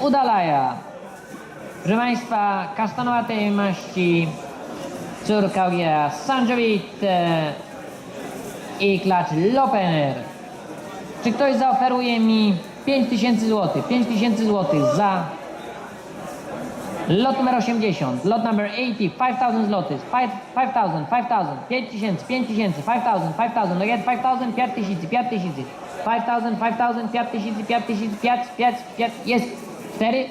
Udalaja. Proszę Państwa, kasztanowatej maści, córka ogiera Sanjowit e, i klacz Lopener. Czy ktoś zaoferuje mi 5000 zł? 5000 zł za lot numer 80, lot number 80, 5000 zł, 5000, 5000, 5000, 5000, 5000, 5000, no get 5000, 5000, 5000, 5000, 5000, 5000, 5000, 5, 5, 5, jest 4,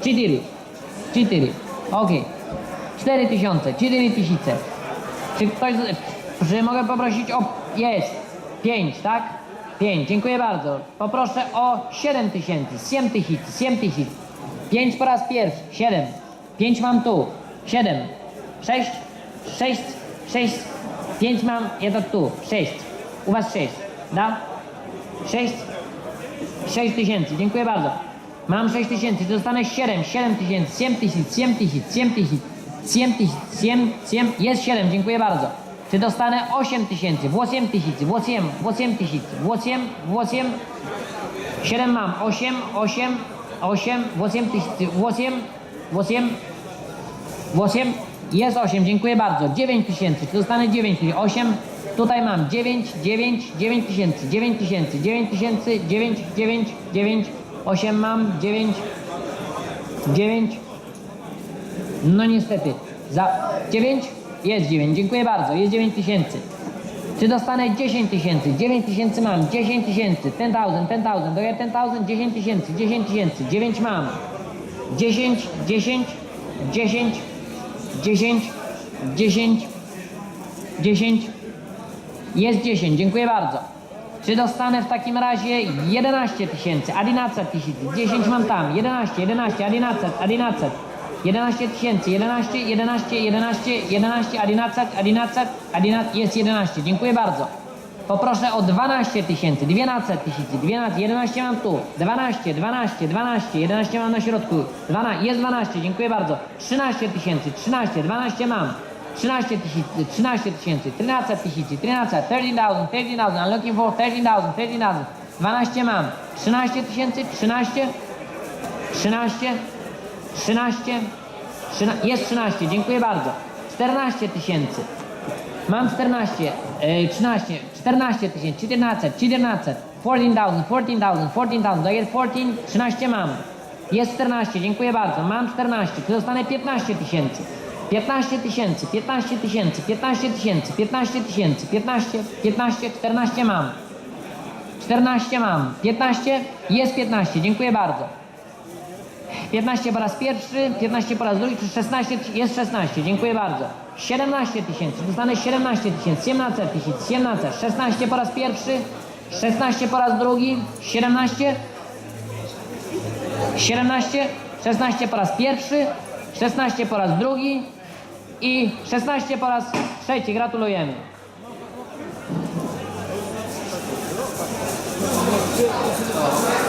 4, 4, ok, 4000, 4000, czy ktoś, czy mogę poprosić o, jest, 5, tak? 5, dziękuję bardzo, poproszę o 7000, 7000, 7000, 5 po raz pierwszy, 7, 5 mam tu, 7, 6, 6, 6, 5 mam, jedno tu, 6, u was 6, da? 6, 6 tysięcy, dziękuję bardzo. Mam 6 tysięcy, dostanę 7, 7 tysięcy, 7 tysięcy, 7 tysięcy, 7 tysięcy, 7 tysięcy, 7, 7, jest 7, dziękuję bardzo. Czy dostanę 8 tysięcy, w 8 tysięcy, w 8, w 8 tysięcy, w 8, w 8, 7 mam, 8, 8, 8, w 8 tysięcy, w 8, w 8, w 8, jest 8, dziękuję bardzo. 9 tysięcy, czy dostanę 9 tysięcy, 8, tutaj mam. 9, 9, 9 tysięcy, 9 tysięcy, 9 tysięcy, 9, 9, 9, 8 mam, 9, 9, no niestety, za 9, jest 9, dziękuję bardzo, jest 9 tysięcy. Czy dostanę 10 tysięcy? 9 tysięcy mam, 10 tysięcy, 10 thousand, 10 thousand, do 10 thousand, 10 tysięcy, 10 tysięcy, 9 mam, 10, 10, 10, 10, 10, 10, jest 10, dziękuję bardzo. Czy dostanę w takim razie 11 tysięcy, 11 tysięcy, 10 mam tam, 11, 11, 11, 11, 11 tysięcy, 11, 11, 11, 11, 11, 11, 11, jest 11, dziękuję bardzo. Poproszę o 12 tysięcy, 12 tysięcy, 12, 11 mam tu, 12, 12, 12, 11 mam na środku, 12, jest 12, dziękuję bardzo. 13 tysięcy, 13, 12 mam. 13 tysięcy, 13 tysięcy, 13 tysięcy, 13, 13,000, 13,000, I'm looking for 13,000, 13,000, 12 mam, 13 tysięcy, 13, 13, 13, 13, jest 13, dziękuję bardzo, 14 tysięcy, mam 14, e, 13, 14 tysięcy, 14, 14, 14,000, 14,000, 14,000, do jest 14, 13 mam, jest 14, dziękuję bardzo, mam 14, czy dostanę 15 tysięcy, 15 tysięcy, 15 tysięcy, 15 tysięcy, 15 tysięcy, 15, 15, 14 mam. 14 mam. 15, jest 15, dziękuję bardzo. 15 po raz pierwszy, 15 po raz drugi, czy 16, jest 16, dziękuję bardzo. 17 tysięcy, dostanę 17 tysięcy, 17 tysięcy, 17, 16 po raz pierwszy, 16 po raz drugi, 17, 17, 16 po raz pierwszy, 16 po raz drugi i 16 po raz trzeci. Gratulujemy. Thank